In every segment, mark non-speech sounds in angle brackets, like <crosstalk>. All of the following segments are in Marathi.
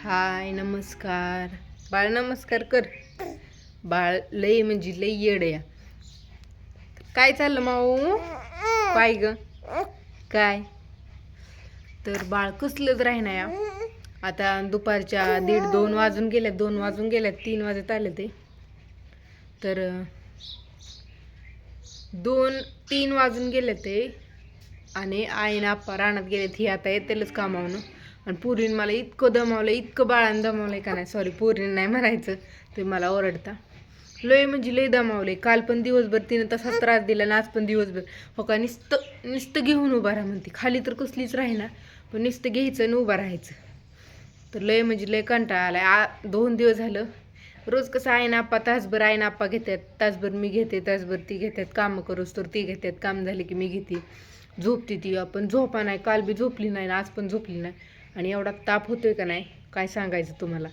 हाय नमस्कार. बाळ नमस्कार कर. बाळ लय म्हणजे लय येड या. काय चाललं माऊ? काय ग? काय? तर बाळ कसलंच राहीना या. आता दुपारच्या दीड दोन वाजून गेल्यात दोन वाजून गेल्यात तीन वाजत आले ते. तर दोन तीन वाजून गेले ते. आणि आईन आप्पा रानात गेलेत ही आता येतेलच कामावनं आणि पुरीनं मला इतकं दमावलं इतकं बाळानं दमावलं का नाही? सॉरी पुरीन नाही म्हणायचं. ते मला ओरडता. लय म्हणजे लय दमावले काल पण दिवसभर तिनं तसा त्रास दिला ना आज पण दिवसभर. हो का नुसतं नुसतं घेऊन उभा राहा म्हणते. खाली तर कसलीच राहीना पण नुसतं घ्यायचं आणि उभं राहायचं. तर लय म्हणजे लय कंटाळा आलाय. आ दोन दिवस झालं. रोज कसं आहे नाप्पा तासभर आहे नाप्पा घेतात तासभर मी घेते तासभर ती घेतात कामं करूस तर ती घेतात काम झाले की मी घेते. झोपते ती. आपण झोपा नाही. काल बी झोपली नाही ना आज पण झोपली नाही. आणि एवढा ताप होतोय का नाही? काय सांगायचं तुम्हाला?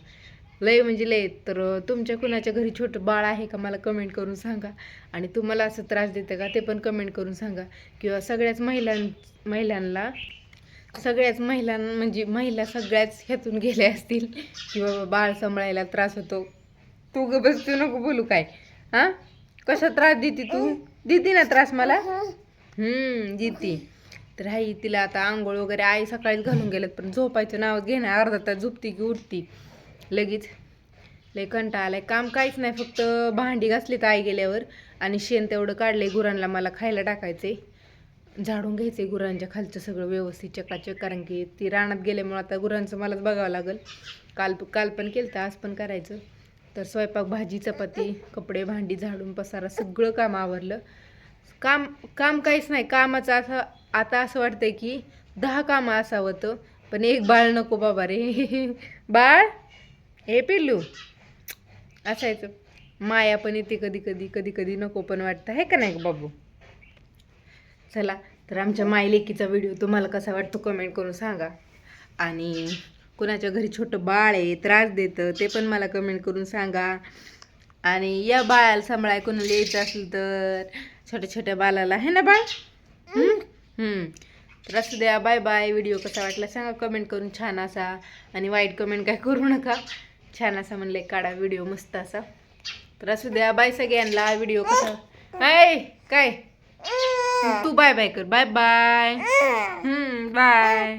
लय म्हणजे लय. तर तुमच्या कुणाच्या घरी छोटं बाळ आहे का मला कमेंट करून सांगा. आणि तुम्हाला असं त्रास देतं का ते पण कमेंट करून सांगा. किंवा सगळ्याच महिलां महिलांना सगळ्याच महिलां म्हणजे महिला सगळ्याच ह्यातून गेल्या असतील. की बाबा बाळ सांभाळायला त्रास होतो. तू ग बस तू नको बोलू काय? हा? कसा त्रास देते तू? देते ना त्रास मला? हम्म देते. तर हाई तिला आता आंघोळ वगैरे आई सकाळीच घालून गेल्यात पण झोपायचं नाव घेणार अर्धा तास झोपती की उठती. लगेच. लय कंटाळा आलाय. काम काहीच नाही फक्त भांडी घासलीत आई गेल्यावर आणि शेण तेवढं काढले गुरांना मला खायला टाकायचे झाडून घ्यायचे गुरांच्या खालचं सगळं व्यवस्थित चकाचक कारण की ती रानात गेल्यामुळे आता गुरांचं मलाच बघावं लागेल. काल काल पण केलं तर आज पण करायचं. तर स्वयंपाक भाजी चपाती कपडे भांडी झाडून पसारा सगळं काम आवरलं. काम काम काहीच नाही. कामाचं असं आता असं वाटतंय की दहा कामं असावं तर. पण एक बाळ नको बाबा रे. <laughs> बाळ हे पिल्लू. असायचं. माया पण येते कधी कधी कधी कधी नको पण वाटतं. आहे का नाही बाबू? चला तर आमच्या माय लेकीचा व्हिडिओ तुम्हाला कसा वाटतो कमेंट करून सांगा. आणि कुणाच्या घरी छोटं बाळ आहे त्रास देतं ते पण मला कमेंट करून सांगा. आणि या बाळाला सांभाळाय कोणाला यायचं असेल तर छोट्या छोट्या बाळाला आहे ना बाळ? तर असू द्या बाय बाय व्हिडिओ कसा वाटला सांगा. कमेंट करून छान असा. आणि वाईट कमेंट काय करू नका. छान असा म्हणले काढा व्हिडिओ मस्त असा. तर असू द्या बाय सगळ्यांना. व्हिडिओ कसा काय काय? तू बाय बाय कर. Bye bye bye